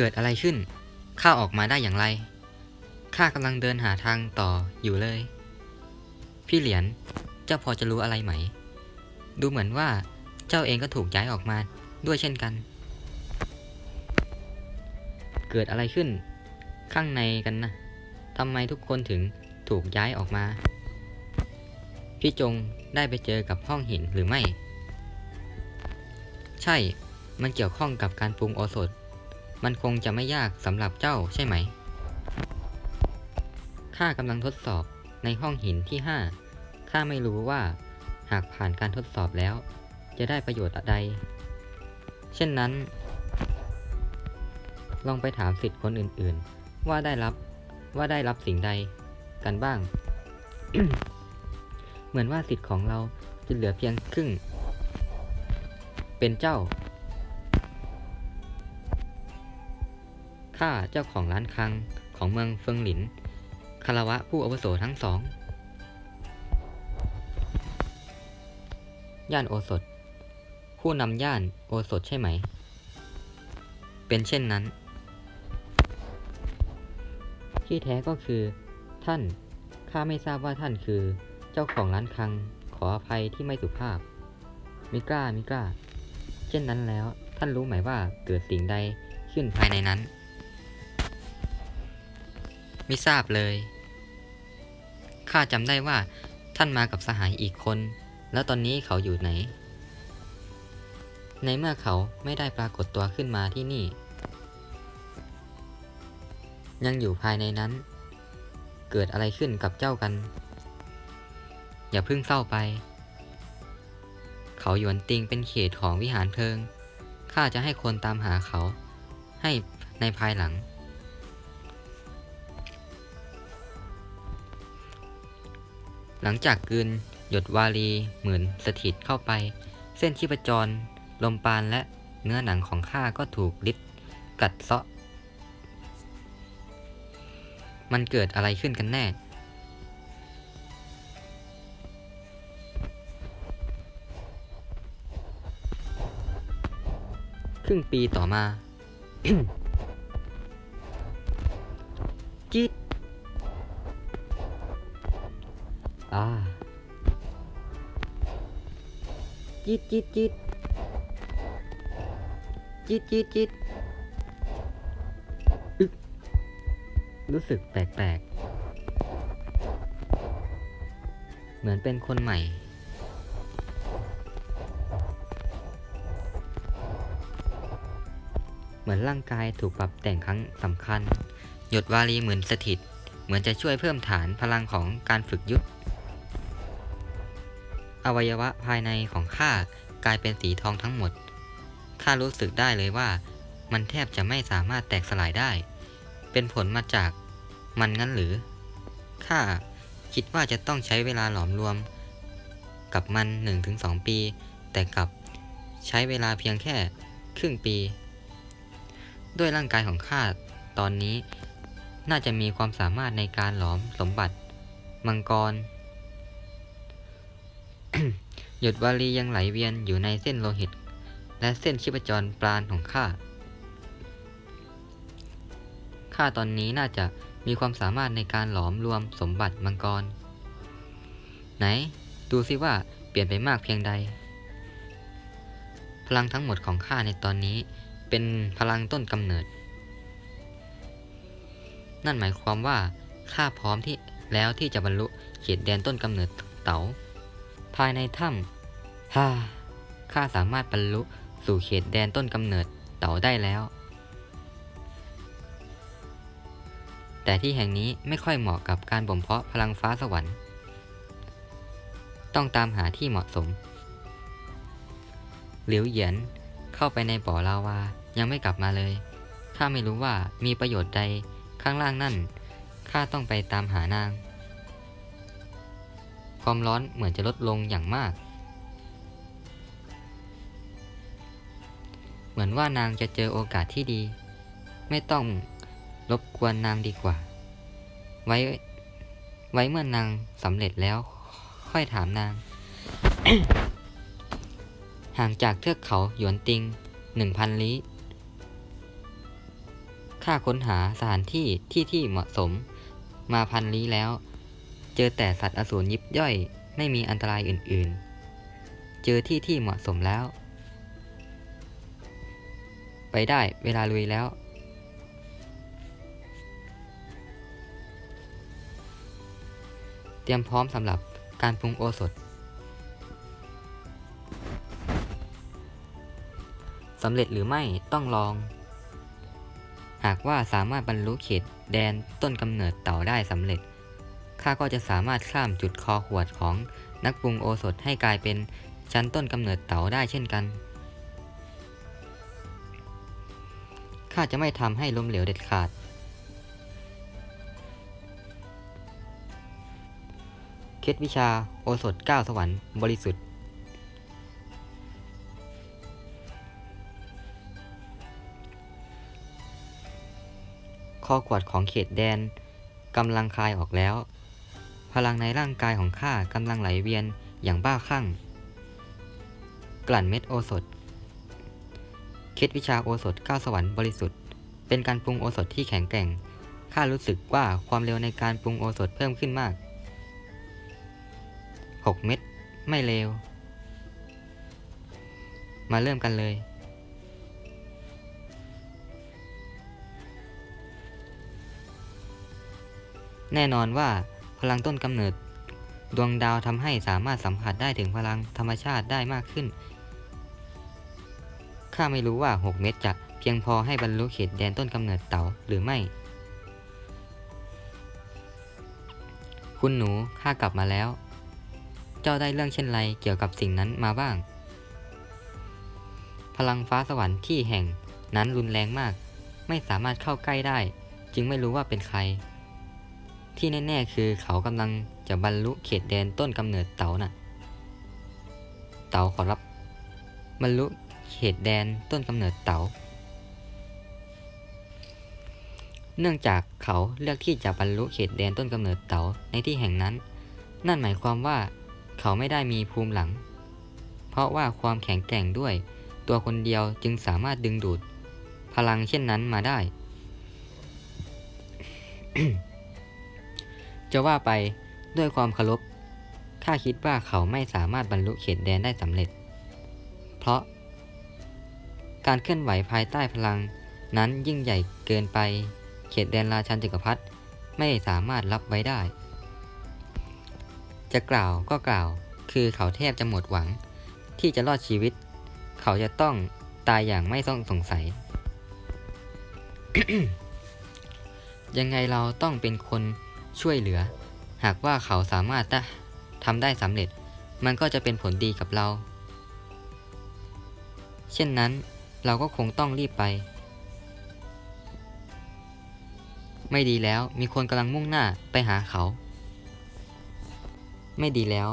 เกิดอะไรขึ้น ข้าออกมาได้อย่างไร ข้ากำลังเดินหาทางต่ออยู่เลย พี่เหรียญ เจ้าพอจะรู้อะไรไหม ดูเหมือนว่าเจ้าเองก็ถูกย้ายออกมาด้วยเช่นกัน เกิดอะไรขึ้น ข้างในกันนะทำไมทุกคนถึงถูกย้ายออกมา พี่จงได้ไปเจอกับห้องหินหรือไม่ ใช่ มันเกี่ยวข้องกับการปรุงโอสถ มันคงจะไม่ยากสำหรับเจ้าใช่ไหม ข้ากำลังทดสอบในห้องหินที่ห้าข้าไม่รู้ว่า หากผ่านการทดสอบแล้ว จะได้ประโยชน์อะไร เช่นนั้น ลองไปถามสิทธิ์คนอื่นๆ ว่าได้รับว่าได้รับสิ่งใดกันบ้าง เหมือนว่าสิทธิ์ของเราจะเหลือเพียงครึ่ง เป็นเจ้า ข้าเจ้าของร้านคังของเมืองเฟิงหลินคารวะผู้อาวุโสทั้งสอง ย่านโอสถ ผู้นำย่านโอสถใช่ไหม เป็นเช่นนั้น ที่แท้ก็คือ ท่าน ข้าไม่ทราบว่าท่านคือ เจ้าของร้านคัง ขออภัยที่ไม่สุภาพ มิกล้ามิกล้า เช่นนั้นแล้ว ท่านรู้ไหมว่าเกิดสิ่งใดขึ้นภายในนั้น ไม่ทราบเลย ข้าจำได้ว่าท่านมากับสหายอีกคน แล้วตอนนี้เขาอยู่ไหน ในเมื่อเขาไม่ได้ปรากฏตัวขึ้นมาที่นี่ ยังอยู่ภายในนั้น เกิดอะไรขึ้นกับเจ้ากัน อย่าเพิ่งเศร้าไป เขาหยวนติงเป็นเขตของวิหารเพลิง ข้าจะให้คนตามหาเขา ให้ในภายหลัง หลังจากกืน หยดวาลีเหมือนสถิตเข้าไป เส้นชีพจร ลมปานและเนื้อหนังของข้าก็ถูกลิดกัดเซาะ มันเกิดอะไรขึ้นกันแน่ ครึ่งปีต่อมา จิต จิตจิตจิตจิตจิตจิตอึ๊กรู้สึกแปลกๆ เหมือนเป็นคนใหม่ เหมือนร่างกายถูกปรับแต่งครั้งสำคัญ หยดวาลีเหมือนสถิต เหมือนจะช่วยเพิ่มฐานพลังของการฝึกยุทธ อวัยวะภายในของข้ากลายเป็นสีทองทั้งหมด ข้ารู้สึกได้เลยว่า มันแทบจะไม่สามารถแตกสลายได้ เป็นผลมาจากมันงั้นหรือ ข้าคิดว่าจะต้องใช้เวลาหลอมรวม กับมัน 1-2 ปี แต่กลับใช้เวลาเพียงแค่ครึ่งปี ด้วยร่างกายของข้าตอนนี้ น่าจะมีความสามารถในการหลอมสมบัติ มังกร หยดวาลียังไหลเวียนอยู่ในเส้นโลหิต และเส้นชีพจรปราณของข้า ข้าตอนนี้น่าจะมีความสามารถในการหลอมรวมสมบัติมังกร ไหน ดูซิว่าเปลี่ยนไปมากเพียงใด พลังทั้งหมดของข้าในตอนนี้เป็นพลังต้นกำเนิด นั่นหมายความว่าข้าพร้อมที่แล้วที่จะบรรลุเขตแดนต้นกำเนิดเต๋า ภายในถ้ำฮ่าข้าสามารถบรรลุสู่เขตแดนต้นกำเนิดเต๋าได้แล้ว แต่ที่แห่งนี้ไม่ค่อยเหมาะกับการบ่มเพาะพลังฟ้าสวรรค์ ต้องตามหาที่เหมาะสม หลิวเหยียนเข้าไปในบ่อลาวายังไม่กลับมาเลยข้าไม่รู้ว่ามีประโยชน์ใดข้างล่างนั่นข้าต้องไปตามหานาง ความร้อนเหมือนจะลดลงอย่างมาก เหมือนว่านางจะเจอโอกาสที่ดี ไม่ต้องรบกวนนางดีกว่า ไว้ ไว้เมื่อนางสำเร็จแล้ว ค่อยถามนาง ห่างจากเทือกเขาหยวนติงหนึ่งพันลี้ข้าค้นหาสถานที่ที่ที่เหมาะสมมาพันลี้แล้ว เจอแต่สัตว์อสูรยิบย่อย ไม่มีอันตรายอื่นๆ เจอที่ที่เหมาะสมแล้ว ไปได้เวลาลุยแล้ว เตรียมพร้อมสำหรับการปรุงโอสถสำเร็จหรือไม่ต้องลอง หากว่าสามารถบรรลุเขตแดนต้นกำเนิดเต่าได้สำเร็จ ข้าก็จะสามารถข้ามจุดคอขวดของนักปรุงโอสถให้กลายเป็นชั้นต้นกำเนิดเต่าได้เช่นกัน ข้าจะไม่ทำให้ล้มเหลวเด็ดขาด เคล็ดวิชาโอสถเก้าสวรรค์บริสุทธิ์ ข้อขวดของเขตแดนกำลังคลายออกแล้ว ลังในร่างกายของข้ากำลังไหลเวียนอย่างบ้าคลั่ง กลั่นเม็ดโอสถ เคล็ดวิชาโอสถก้าสวรรค์บริสุทธิ์ เป็นการปรุงโอสถที่แข็งแกร่ง ข้ารู้สึกว่าความเร็วในการปรุงโอสถเพิ่มขึ้นมาก 6 เม็ดไม่เลว มาเริ่มกันเลยแน่นอนว่า พลังต้นกำเนิด ดวงดาวทำให้สามารถสัมผัสได้ถึงพลังธรรมชาติได้มากขึ้น ข้าไม่รู้ว่า 6 เม็ดจะเพียงพอให้บรรลุเขตแดนต้นกำเนิดเต๋าหรือไม่ คุณหนูข้ากลับมาแล้ว เจ้าได้เรื่องเช่นไรเกี่ยวกับสิ่งนั้นมาบ้าง พลังฟ้าสวรรค์ที่แห่งนั้นรุนแรงมาก ไม่สามารถเข้าใกล้ได้ จึงไม่รู้ว่าเป็นใคร ที่แน่ๆคือเขากำลังจะบรรลุเขตแดนต้นกำเนิดเต๋าน่ะ เต๋าขอรับบรรลุเขตแดนต้นกำเนิดเต๋า เนื่องจากเขาเลือกที่จะบรรลุเขตแดนต้นกำเนิดเต๋าในที่แห่งนั้น นั่นหมายความว่าเขาไม่ได้มีภูมิหลัง เพราะว่าความแข็งแกร่งด้วย ตัวคนเดียวจึงสามารถดึงดูด พลังเช่นนั้นมาได้ จะว่าไปด้วยความเคารพข้าคิดว่าเขาไม่สามารถบรรลุเขตแดนได้สำเร็จ เพราะ การเคลื่อนไหวภายใต้พลังนั้นยิ่งใหญ่เกินไป เขตแดนราชันจักรพรรดิไม่สามารถรับไว้ได้ จะกล่าวก็กล่าว คือเขาแทบจะหมดหวัง ที่จะรอดชีวิต เขาจะต้องตายอย่างไม่ต้องสงสัย ยังไงเราต้องเป็นคน ช่วยเหลือ หากว่าเขาสามารถทำได้สำเร็จ มันก็จะเป็นผลดีกับเรา เช่นนั้นเราก็คงต้องรีบไป ไม่ดีแล้วมีคนกำลังมุ่งหน้าไปหาเขา ไม่ดีแล้ว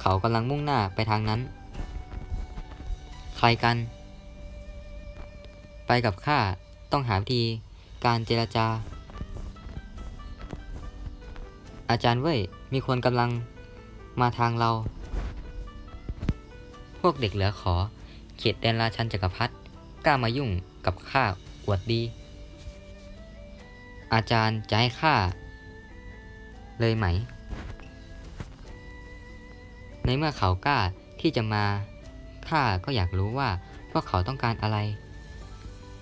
เขากำลังมุ่งหน้าไปทางนั้น ใครกัน ไปกับข้าต้องหาวิธีการเจรจา อาจารย์เว้ย มีคนกำลังมาทางเรา พวกเด็กเหลือขอ เขตแดนราชันจักรพรรดิกล้ามายุ่งกับข้าอวดดี อาจารย์จะให้ข้าเลยไหม ในเมื่อเขากล้าที่จะมาข้าก็อยากรู้ว่าพวกเขาต้องการอะไร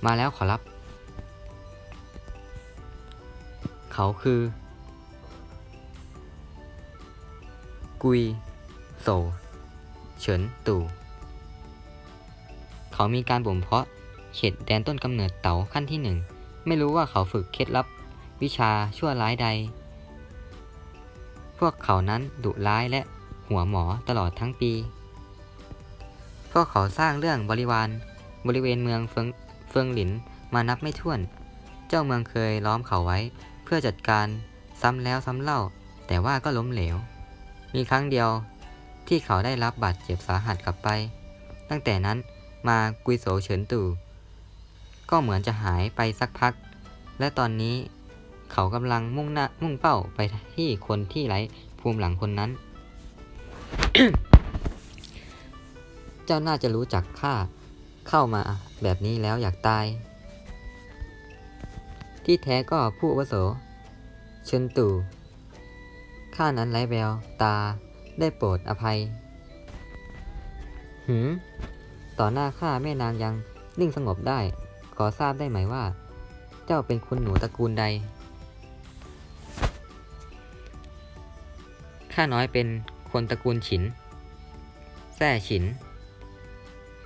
มาแล้วขอรับ เขาคือ กุยโซเฉินตู่ เขามีการบ่มเพาะเขตแดนต้นกำเนิดเต๋าขั้นที่หนึ่ง ไม่รู้ว่าเขาฝึกเคล็ดลับวิชาชั่วร้ายใด พวกเขานั้นดุร้ายและหัวหมอตลอดทั้งปี พวกเขาสร้างเรื่องบริวารบริเวณเมืองเฟิงเฟิงหลินมานับไม่ถ้วน เจ้าเมืองเคยล้อมเขาไว้ เพื่อจัดการซ้ำแล้วซ้ำเล่า แต่ว่าก็ล้มเหลว มีครั้งเดียวที่เขาได้รับบาดเจ็บสาหัสกลับไป ตั้งแต่นั้นมากุยโสเฉินตู่ก็เหมือนจะหายไปสักพัก และตอนนี้เขากำลังมุ่งหน้ามุ่งเป้าไปที่คนที่ไร้ภูมิหลังคนนั้น เจ้าน่าจะรู้จักข้าเข้ามาแบบนี้แล้วอยากตาย ที่แท้ก็ผู้อาวุโสเชิญตู่ ข้านั้นไร้แววตาได้โปรดอภัย หืม ต่อหน้าข้าแม่นางยังนิ่งสงบได้ ขอทราบได้ไหมว่า เจ้าเป็นคุณหนูตระกูลใด ข้าน้อยเป็นคนตระกูลฉินแท่ฉิน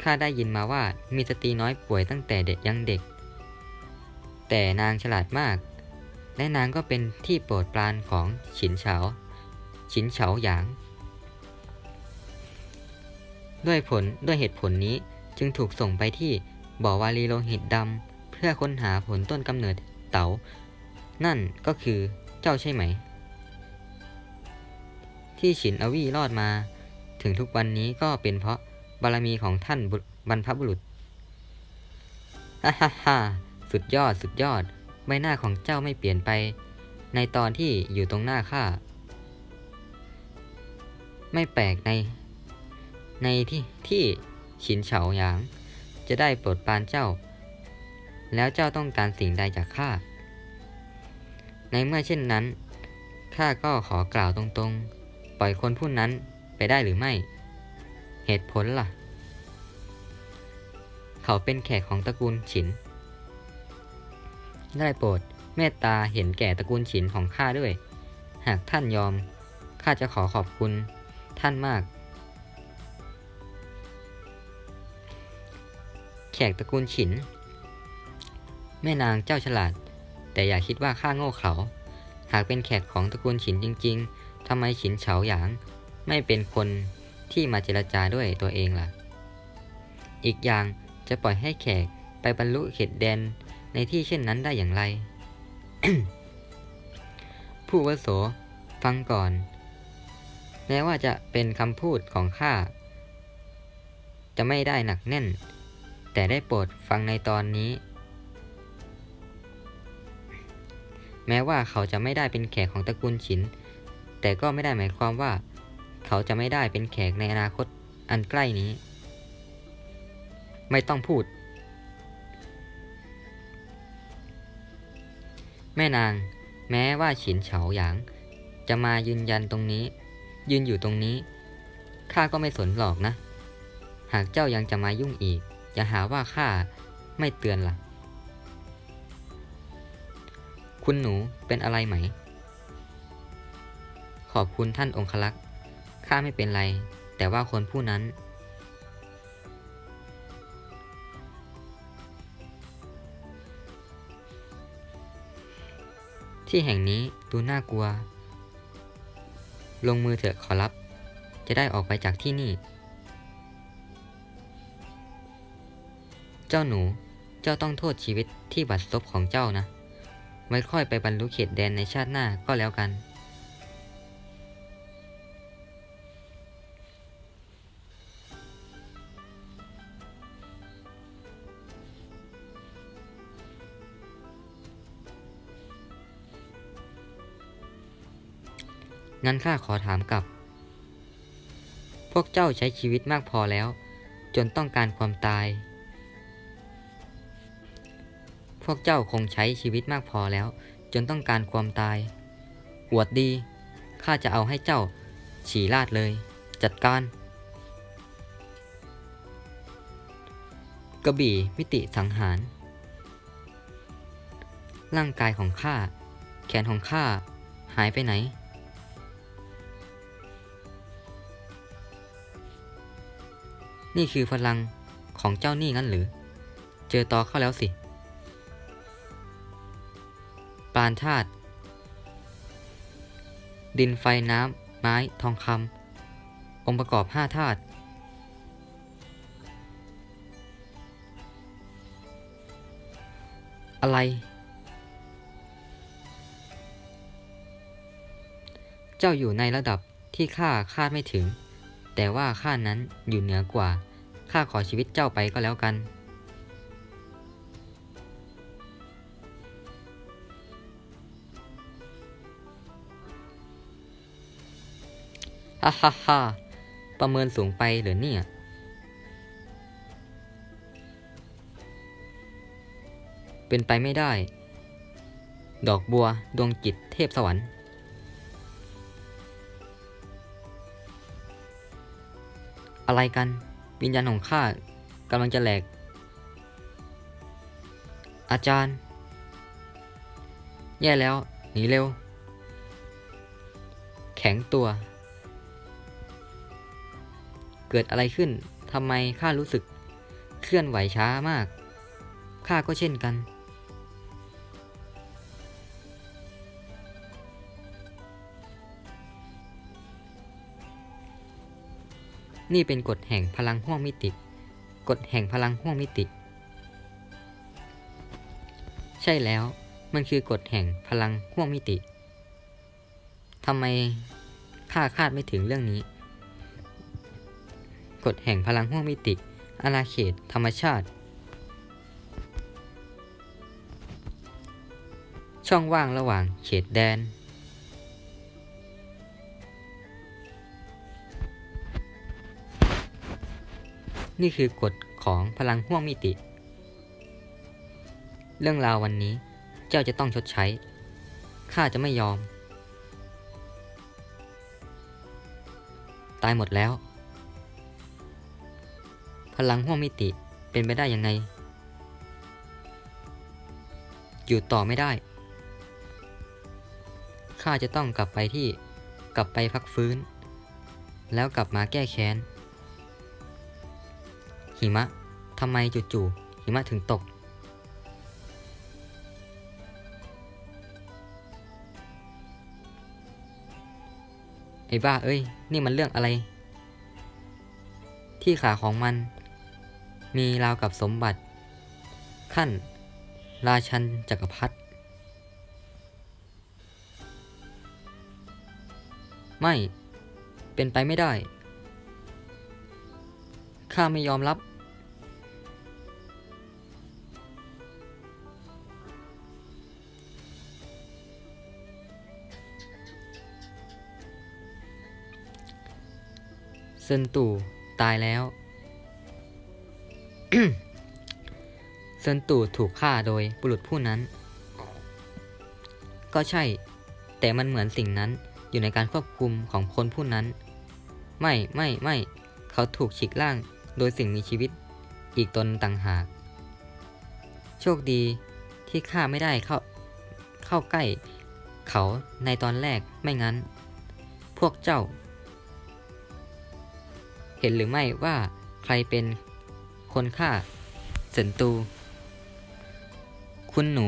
ข้าได้ยินมาว่ามีสตรีน้อยป่วยตั้งแต่เด็กยังเด็ก แต่นางฉลาดมาก และนางก็เป็นที่โปรดปรานของฉินเฉา ฉินเฉาหยาง ด้วยผลด้วยเหตุผลนี้จึงถูกส่งไปที่บ่อวารีโลหิตดำเพื่อค้นหาผลต้นกำเนิดเต๋า นั่นก็คือเจ้าใช่ไหม ที่ฉินอวีรอดมา ถึงทุกวันนี้ก็เป็นเพราะบารมีของท่านบุบรรพบุรุษฮ่าฮ่าฮ่าสุดยอดสุดยอด ใบหน้าของเจ้าไม่เปลี่ยนไป ในตอนที่อยู่ตรงหน้าข้า ไม่แปลกใน ในที่ที่ฉินเฉาหยาง จะได้ปรดปานเจ้า แล้วเจ้าต้องการสิ่งใดจากข้า ในเมื่อเช่นนั้นข้าก็ขอกล่าวตรงๆ ปล่อยคนผู้นั้นไปได้หรือไม่ เหตุผลล่ะ เขาเป็นแขกของตระกูลฉิน ได้โปรดเมตตาเห็นแก่ตระกูลฉินของข้าด้วย หากท่านยอม ข้าจะขอขอบคุณท่านมาก แขกตระกูลฉิน แม่นางเจ้าฉลาด แต่อย่าคิดว่าข้าโง่เขลาหากเป็นแขกของตระกูลฉินจริง ๆทำไมฉินเฉาหยาง ไม่เป็นคนที่มาเจรจาด้วยตัวเองล่ะ อีกอย่างจะปล่อยให้แขกไปบรรลุเขตแดน ในที่เช่นนั้นได้อย่างไร ผู้วุโส ฟังก่อน แม้ว่าจะเป็นคำพูดของข้า จะไม่ได้หนักแน่น แต่ได้โปรดฟังในตอนนี้ แม้ว่าเขาจะไม่ได้เป็นแขกของตระกูลฉิน แต่ก็ไม่ได้หมายความว่า เขาจะไม่ได้เป็นแขกในอนาคตอันใกล้นี้ ไม่ต้องพูด แม่นาง แม้ว่าฉินเฉาหยาง จะมายืนยันตรงนี้ ยืนอยู่ตรงนี้ ข้าก็ไม่สนหรอกนะ หากเจ้ายังจะมายุ่งอีก อย่าหาว่าข้าไม่เตือนล่ะ คุณหนูเป็นอะไรไหม ขอบคุณท่านองคลักษ์ข้าไม่เป็นไร แต่ว่าคนผู้นั้น ที่แห่งนี้ดูน่ากลัว ลงมือเถอะขอรับ จะได้ออกไปจากที่นี่ เจ้าหนู เจ้าต้องโทษชีวิตที่บัดซบของเจ้านะ ไว้ค่อยไปบรรลุเขตแดนในชาติหน้าก็แล้วกัน งั้นข้าขอถามกลับ พวกเจ้าใช้ชีวิตมากพอแล้ว จนต้องการความตาย พวกเจ้าคงใช้ชีวิตมากพอแล้ว จนต้องการความตายอวดดีข้าจะเอาให้เจ้าฉี่ลาดเลย จัดการ กระบี่มิติสังหาร ร่างกายของข้า แขนของข้า หายไปไหน นี่คือพลังของเจ้านี่งั้นหรือ เจอต่อเข้าแล้วสิปราณธาตุ ดินไฟน้ำ ไม้ ทองคำ องค์ประกอบห้าธาตุ อะไร เจ้าอยู่ในระดับที่ข้าคาดไม่ถึง แต่ว่าข้านั้นอยู่เหนือกว่า ข้าขอชีวิตเจ้าไปก็แล้วกัน ฮ่าฮ่าฮ่าประเมินสูงไปหรือเนี่ยเป็นไปไม่ได้ ดอกบัวดวงจิตเทพสวรรค์ อะไรกัน วิญญาณของข้ากำลังจะแหลก อาจารย์ แย่แล้ว หนีเร็ว แข็งตัว เกิดอะไรขึ้นทำไมข้ารู้สึกเคลื่อนไหวช้ามาก ข้าก็เช่นกัน นี่เป็นกฎแห่งพลังห้วงมิติ กฎแห่งพลังห้วงมิติ ใช่แล้ว มันคือกฎแห่งพลังห้วงมิติทำไมข้าคาดไม่ถึงเรื่องนี้ กฎแห่งพลังห้วงมิติอาณาเขต ธรรมชาติ ช่องว่างระหว่างเขตแดน นี่คือกฎของพลังห้วงมิติ เรื่องราววันนี้เจ้าจะต้องชดใช้ ข้าจะไม่ยอม ตายหมดแล้ว พลังห้วงมิติเป็นไปได้ยังไง อยู่ต่อไม่ได้ ข้าจะต้องกลับไปที่กลับไปพักฟื้น แล้วกลับมาแก้แค้น หิมะทำไมจู่ๆหิมะถึงตก ไอ้บ้าเอ้ย นี่มันเรื่องอะไร ที่ขาของมัน มีราวกับสมบัติ ขั้น ราชันจักรพรรดิไม่ เป็นไปไม่ได้ ข้าไม่ยอมรับ เซินตู่ตายแล้ว เซินตู่ถูกฆ่าโดยบุรุษผู้นั้น ก็ใช่ แต่มันเหมือนสิ่งนั้นอยู่ในการควบคุมของคนผู้นั้น ไม่ ไม่ ไม่ เขาถูกฉีกล่าง โดยสิ่งมีชีวิตอีกตนต่างหาก โชคดีที่ข้าไม่ได้เข้าเข้าใกล้เขาในตอนแรกไม่งั้น พวกเจ้า เห็นหรือไม่ว่าใครเป็นคนฆ่าเซินตู คุณหนู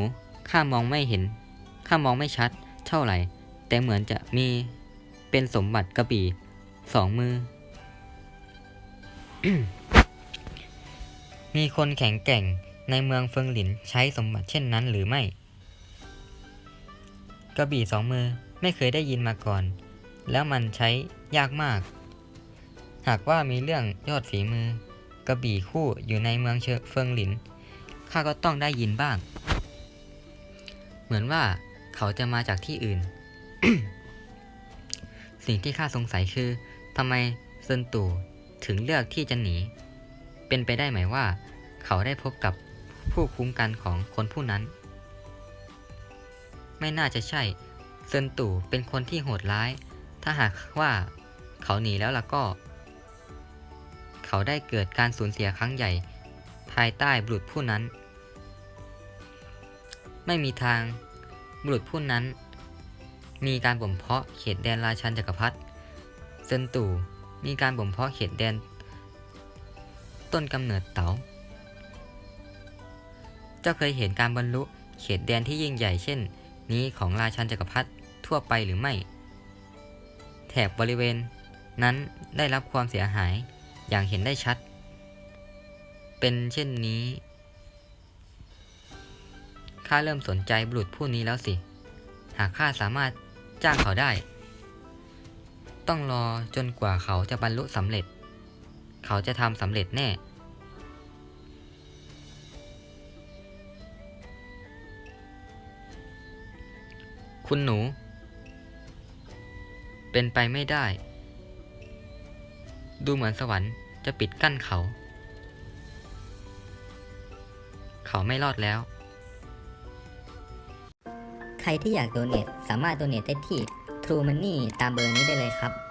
ข้ามองไม่เห็น ข้ามองไม่ชัดเท่าไหร่ แต่เหมือนจะมีเป็นสมบัติกระบี่สองมือ มีคนแข็งแกร่งในเมืองเฟิงหลินใช้สมบัติเช่นนั้นหรือไม่ กระบี่สองมือไม่เคยได้ยินมาก่อน แล้วมันใช้ยากมาก หากว่ามีเรื่องยอดฝีมือกระบี่คู่อยู่ในเมืองเชเฟิงหลิน ข้าก็ต้องได้ยินบ้าง เหมือนว่าเขาจะมาจากที่อื่น สิ่งที่ข้าสงสัยคือทำไมเซินตู่ถึงเลือกที่จะหนี เป็นไปได้ไหมว่า เขาได้พบกับผู้คุ้มกันของคนผู้นั้น ไม่น่าจะใช่เซินตู่เป็นคนที่โหดร้าย ถ้าหากว่าเขาหนีแล้วล่ะก็ เขาได้เกิดการสูญเสียครั้งใหญ่ ภายใต้บุรุษผู้นั้น ไม่มีทางบุรุษผู้นั้น มีการบ่มเพาะเขตแดนราชันจักรพรรดิเซินตู่มีการบ่มเพาะเขตแดน ต้นกำเนิดเต๋า เจ้าเคยเห็นการบรรลุเขตแดนที่ยิ่งใหญ่เช่น นี้ของราชันจักรพรรดิทั่วไปหรือไม่ แถบบริเวณ นั้นได้รับความเสียหายอย่างเห็นได้ชัด เป็นเช่นนี้ ข้าเริ่มสนใจบุรุษผู้นี้แล้วสิ หากข้าสามารถจ้างเขาได้ ต้องรอจนกว่าเขาจะบรรลุสำเร็จ เขาจะทำสำเร็จแน่ คุณหนู เป็นไปไม่ได้ ดูเหมือนสวรรค์จะปิดกั้นเขา เขาไม่รอดแล้วขรที่อยากโดเนทสามารถโดเนทได้ที่ True Money ตามเบอร์นี้ได้เลยครับ